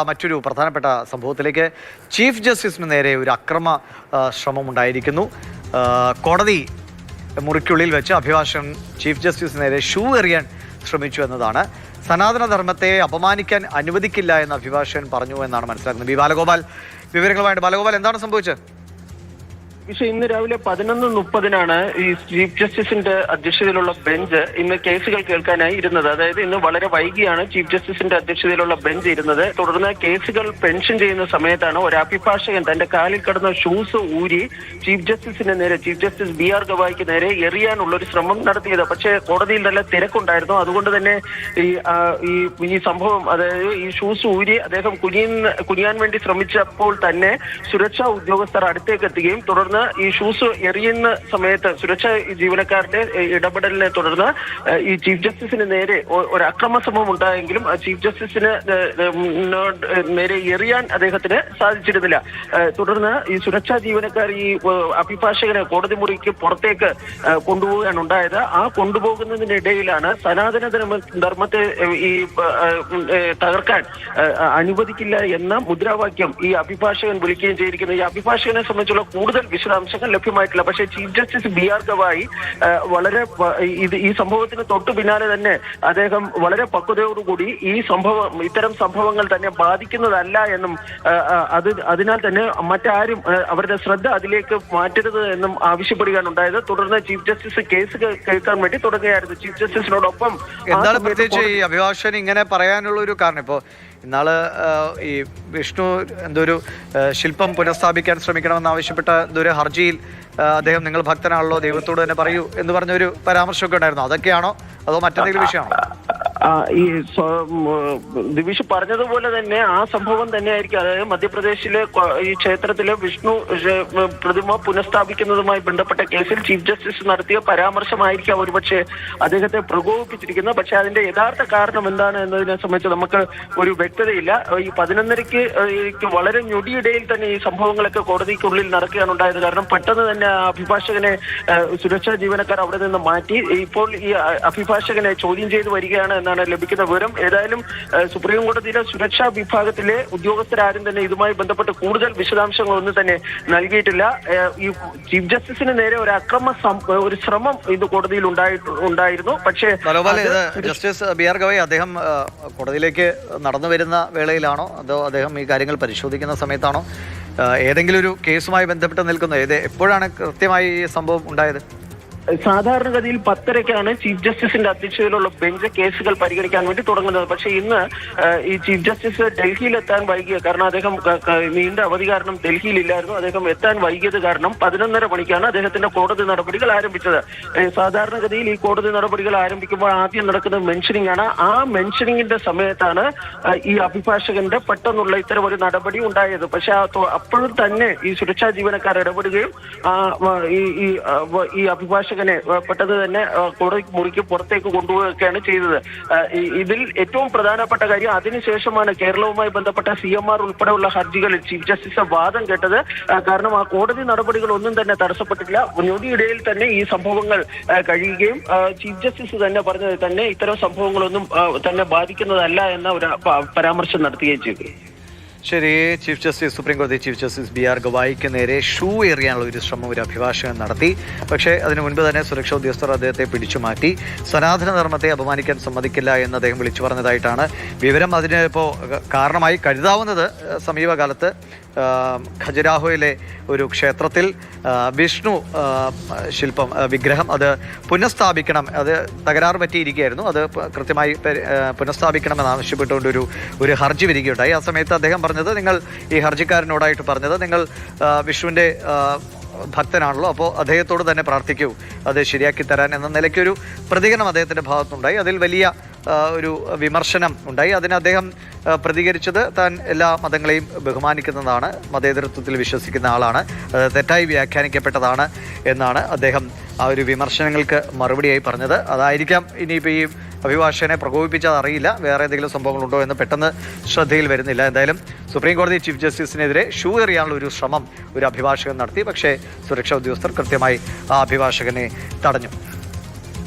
മറ്റൊരു പ്രധാനപ്പെട്ട സംഭവത്തിലേക്ക് ചീഫ് ജസ്റ്റിസിന് നേരെ ഒരു അക്രമ ശ്രമം ഉണ്ടായിരിക്കുന്നു കോടതി മുറിക്കുള്ളിൽ വെച്ച് അഭിഭാഷകൻ ചീഫ് ജസ്റ്റിസിന് നേരെ ഷൂ എറിയാൻ ശ്രമിച്ചു എന്നതാണ്. സനാതന ധർമ്മത്തെ അപമാനിക്കാൻ അനുവദിക്കില്ല എന്ന് അഭിഭാഷകൻ പറഞ്ഞു എന്നാണ് മനസ്സിലാക്കുന്നത്. ബി ബാലഗോപാൽ വിവരങ്ങളുമായിട്ട് ബാലഗോപാൽ എന്താണ് സംഭവിച്ചത്? പക്ഷെ ഇന്ന് രാവിലെ പതിനൊന്ന് മുപ്പതിനാണ് ഈ ചീഫ് ജസ്റ്റിസിന്റെ അധ്യക്ഷതയിലുള്ള ബെഞ്ച് ഇന്ന് കേസുകൾ കേൾക്കാനായി ഇരുന്നത്. അതായത് ഇന്ന് വളരെ വൈകിയാണ് ചീഫ് ജസ്റ്റിസിന്റെ അധ്യക്ഷതയിലുള്ള ബെഞ്ച് ഇരുന്നത്. തുടർന്ന് കേസുകൾ പെൻഷൻ ചെയ്യുന്ന സമയത്താണ് ഒരു അഭിഭാഷകൻ തന്റെ കാലിൽ കടന്ന ഷൂസ് ഊരി ചീഫ് ജസ്റ്റിസിന് നേരെ ചീഫ് ജസ്റ്റിസ് ബി ആർ ഗവായിക്ക് നേരെ എറിയാനുള്ള ഒരു ശ്രമം നടത്തിയത്. പക്ഷേ കോടതിയിൽ നല്ല തിരക്കുണ്ടായിരുന്നു. അതുകൊണ്ട് തന്നെ ഈ ഈ സംഭവം അതായത് ഈ ഷൂസ് ഊരി അദ്ദേഹം കുനിയുന്ന കുനിയാൻ വേണ്ടി ശ്രമിച്ചപ്പോൾ തന്നെ സുരക്ഷാ ഉദ്യോഗസ്ഥർ അടുത്തേക്ക് എത്തുകയും തുടർന്ന് ഈ ഷൂസ് എറിയുന്ന സമയത്ത് സുരക്ഷാ ജീവനക്കാരുടെ ഇടപെടലിനെ തുടർന്ന് ഈ ചീഫ് ജസ്റ്റിസിന് നേരെ ഒരു അക്രമ സംഭവം ഉണ്ടായെങ്കിലും ആ ചീഫ് ജസ്റ്റിസിന് നേരെ എറിയാൻ അദ്ദേഹത്തിന് സാധിച്ചിരുന്നില്ല. തുടർന്ന് ഈ സുരക്ഷാ ജീവനക്കാർ ഈ അഭിഭാഷകനെ കോടതി മുറിക്ക് പുറത്തേക്ക് കൊണ്ടുപോവുകയാണ് ഉണ്ടായത്. ആ കൊണ്ടുപോകുന്നതിനിടയിലാണ് സനാതന ധർമ്മത്തെ ഈ തകർക്കാൻ അനുവദിക്കില്ല എന്ന മുദ്രാവാക്യം ഈ അഭിഭാഷകൻ വിളിക്കുകയും ചെയ്തിരിക്കുന്നത് ഈ അഭിഭാഷകനെ സംബന്ധിച്ചുള്ള കൂടുതൽ വിശദാംശങ്ങൾ ലഭ്യമായിട്ടില്ല. പക്ഷേ chief justice B R Gavai വളരെ ഇത് ഈ സംഭവത്തിന് തൊട്ടു പിന്നാലെ തന്നെ അദ്ദേഹം വളരെ പക്വതയോടുകൂടി ഈ സംഭവം ഇത്തരം സംഭവങ്ങൾ തന്നെ ബാധിക്കുന്നതല്ല എന്നും അത് അതിനാൽ തന്നെ മറ്റാരും അവരുടെ ശ്രദ്ധ അതിലേക്ക് മാറ്റരുത് എന്നും ആവശ്യപ്പെടുകയാണ് ഉണ്ടായത്. തുടർന്ന് ചീഫ് ജസ്റ്റിസ് കേസ് കേൾക്കാൻ വേണ്ടി തുടങ്ങുകയായിരുന്നു ചീഫ് ജസ്റ്റിസിനോടൊപ്പം എന്താണ് പ്രത്യേകിച്ച് ഈ അഭിഭാഷകൻ ഇങ്ങനെ പറയാനുള്ള ഒരു കാരണം? ഇപ്പോൾ ഇന്നാൾ ഈ വിഷ്ണു എന്തൊരു ശില്പം പുനഃസ്ഥാപിക്കാൻ ശ്രമിക്കണമെന്ന് ആവശ്യപ്പെട്ട എന്തൊരു ഹർജിയിൽ അദ്ദേഹം നിങ്ങൾ ഭക്തനാണല്ലോ ദൈവത്തോട് തന്നെ പറയൂ എന്ന് പറഞ്ഞൊരു പരാമർശമൊക്കെ ഉണ്ടായിരുന്നു. അതൊക്കെയാണോ? അതോ മറ്റെന്തെങ്കിലും വിഷയമാണോ? ഈ ദിവിഷ് പറഞ്ഞതുപോലെ തന്നെ ആ സംഭവം തന്നെയായിരിക്കും. അതായത് മധ്യപ്രദേശിലെ ഈ ക്ഷേത്രത്തിലെ വിഷ്ണു പ്രതിമ പുനഃസ്ഥാപിക്കുന്നതുമായി ബന്ധപ്പെട്ട കേസിൽ ചീഫ് ജസ്റ്റിസ് നടത്തിയ പരാമർശമായിരിക്കാം ഒരുപക്ഷെ അദ്ദേഹത്തെ പ്രകോപിപ്പിച്ചിരിക്കുന്നത്. പക്ഷെ അതിന്റെ യഥാർത്ഥ കാരണം എന്താണ് എന്നതിനെ സംബന്ധിച്ച് നമുക്ക് ഒരു വ്യക്തതയില്ല. ഈ പതിനൊന്നരയ്ക്ക് വളരെ ഞൊടിയിടയിൽ തന്നെ ഈ സംഭവങ്ങളൊക്കെ കോടതിക്കുള്ളിൽ നടക്കുകയാണ് ഉണ്ടായത് കാരണം പെട്ടെന്ന് തന്നെ അഭിഭാഷകനെ സുരക്ഷാ ജീവനക്കാർ അവിടെ നിന്ന് മാറ്റി. ഇപ്പോൾ ഈ അഭിഭാഷകനെ ചോദ്യം ചെയ്ത് വരികയാണ് എന്നാണ് ലഭിക്കുന്ന വിവരം ഏതായാലും സുപ്രീം കോടതിയിലെ സുരക്ഷാ വിഭാഗത്തിലെ ഉദ്യോഗസ്ഥരാരും തന്നെ ഇതുമായി ബന്ധപ്പെട്ട് കൂടുതൽ വിശദാംശങ്ങൾ ഒന്നും തന്നെ നൽകിയിട്ടില്ല. ഈ ചീഫ് ജസ്റ്റിസിന് നേരെ ഒരു അക്രമ ഒരു ശ്രമം ഇത് കോടതിയിൽ ഉണ്ടായിരുന്നു. പക്ഷേ ജസ്റ്റിസ് ബി ആർ ഗവൈ അദ്ദേഹം കോടതിയിലേക്ക് നടന്നു വരുന്ന വേളയിലാണോ? അതോ അദ്ദേഹം ഈ കാര്യങ്ങൾ പരിശോധിക്കുന്ന സമയത്താണോ? ഏതെങ്കിലും ഒരു കേസുമായി ബന്ധപ്പെട്ട് നിൽക്കുന്നത് ഏത് എപ്പോഴാണ് കൃത്യമായി ഈ സംഭവം ഉണ്ടായത്? സാധാരണഗതിയിൽ പത്തരയ്ക്കാണ് ചീഫ് ജസ്റ്റിസിന്റെ അധ്യക്ഷതയിലുള്ള ബെഞ്ച് കേസുകൾ പരിഗണിക്കാൻ വേണ്ടി തുടങ്ങുന്നത്. പക്ഷെ ഇന്ന് ഈ ചീഫ് ജസ്റ്റിസ് ഡൽഹിയിൽ എത്താൻ വൈകിയ കാരണം അദ്ദേഹം നീണ്ട അവധി കാരണം ഡൽഹിയിലില്ലായിരുന്നു. അദ്ദേഹം എത്താൻ വൈകിയത് കാരണം പതിനൊന്നര മണിക്കാണ് അദ്ദേഹത്തിന്റെ കോടതി നടപടികൾ ആരംഭിച്ചത്. സാധാരണഗതിയിൽ ഈ കോടതി നടപടികൾ ആരംഭിക്കുമ്പോൾ ആദ്യം നടക്കുന്ന മെൻഷനിങ് ആണ് ആ മെൻഷനിങ്ങിന്റെ സമയത്താണ് ഈ അഭിഭാഷകന്റെ പെട്ടെന്നുള്ള ഇത്തരം ഒരു നടപടി ഉണ്ടായത്. പക്ഷെ അപ്പോഴും തന്നെ ഈ സുരക്ഷാ ജീവനക്കാർ ഇടപെടുകയും ഈ ഈ ആ, പെട്ടെന്ന് തന്നെ മുറിക്ക് പുറത്തേക്ക് കൊണ്ടുപോവുകയൊക്കെയാണ് ചെയ്തത്. ഇതിൽ ഏറ്റവും പ്രധാനപ്പെട്ട കാര്യം അതിനുശേഷമാണ് കേരളവുമായി ബന്ധപ്പെട്ട സി എം ആർ ഉൾപ്പെടെയുള്ള ഹർജികളിൽ ചീഫ് ജസ്റ്റിസ് വാദം കേട്ടത്. കാരണം ആ കോടതി നടപടികൾ ഒന്നും തന്നെ തടസ്സപ്പെട്ടിട്ടില്ല. ഞൊടിയിടയിൽ തന്നെ ഈ സംഭവങ്ങൾ കഴിയുകയും ചീഫ് ജസ്റ്റിസ് തന്നെ പറഞ്ഞത് തന്നെ ഇത്തരം സംഭവങ്ങളൊന്നും തന്നെ ബാധിക്കുന്നതല്ല എന്ന ഒരു പരാമർശം നടത്തുകയും ചെയ്തു. ശരി ചീഫ് ജസ്റ്റിസ് സുപ്രീം കോടതി ചീഫ് ജസ്റ്റിസ് ബി ആർ ഗവായിക്ക് നേരെ ഷൂ എറിയാനുള്ള ഒരു ശ്രമം ഒരു അഭിഭാഷകൻ നടത്തി. പക്ഷേ അതിനു മുൻപ് തന്നെ സുരക്ഷാ ഉദ്യോഗസ്ഥർ അദ്ദേഹത്തെ പിടിച്ചു മാറ്റി. സനാതന ധർമ്മത്തെ അപമാനിക്കാൻ സമ്മതിക്കില്ല എന്ന് അദ്ദേഹം വിളിച്ചു പറഞ്ഞതായിട്ടാണ് വിവരം. അതിന് ഇപ്പോൾ കാരണമായി കരുതാവുന്നത് സമീപകാലത്ത് ഖജുരാഹോയിലെ ഒരു ക്ഷേത്രത്തിൽ വിഷ്ണു ശില്പം വിഗ്രഹം അത് പുനഃസ്ഥാപിക്കണം. അത് തകരാറ് പറ്റിയിരിക്കുകയായിരുന്നു. അത് കൃത്യമായി പുനഃസ്ഥാപിക്കണമെന്ന് ആവശ്യപ്പെട്ടുകൊണ്ട് ഒരു ഒരു ഹർജി വരികയുണ്ടായി. ആ സമയത്ത് അദ്ദേഹം പറഞ്ഞത് നിങ്ങൾ ഈ ഹർജിക്കാരനോടായിട്ട് പറഞ്ഞത് നിങ്ങൾ വിഷ്ണുവിന്റെ ഭക്തനാണല്ലോ അപ്പോൾ അദ്ദേഹത്തോട് തന്നെ പ്രാർത്ഥിക്കൂ. അത് ശരിയാക്കി തരാൻ എന്ന നിലയ്ക്കൊരു പ്രതികരണം അദ്ദേഹത്തിന്റെ ഭാഗത്തുണ്ടായി അതിൽ വലിയ ഒരു വിമർശനം ഉണ്ടായി. അതിന് അദ്ദേഹം പ്രതികരിച്ചത് താൻ എല്ലാ മതങ്ങളെയും ബഹുമാനിക്കുന്നതാണ് മതേതരത്വത്തിൽ വിശ്വസിക്കുന്ന ആളാണ് തെറ്റായി വ്യാഖ്യാനിക്കപ്പെട്ടതാണ് എന്നാണ് അദ്ദേഹം ആ ഒരു വിമർശനങ്ങൾക്ക് മറുപടിയായി പറഞ്ഞത്. അതായിരിക്കാം ഇനിയിപ്പോൾ ഈ അഭിഭാഷകനെ പ്രകോപിപ്പിച്ചത് അറിയില്ല വേറെ എന്തെങ്കിലും സംഭവങ്ങളുണ്ടോ എന്ന് പെട്ടെന്ന് ശ്രദ്ധയിൽ വരുന്നില്ല. എന്തായാലും സുപ്രീം കോടതി ചീഫ് ജസ്റ്റിസിനെതിരെ ഷൂ എറിയാനുള്ള ഒരു ശ്രമം ഒരു അഭിഭാഷകൻ നടത്തി. പക്ഷേ സുരക്ഷാ ഉദ്യോഗസ്ഥർ കൃത്യമായി ആ അഭിഭാഷകനെ തടഞ്ഞു.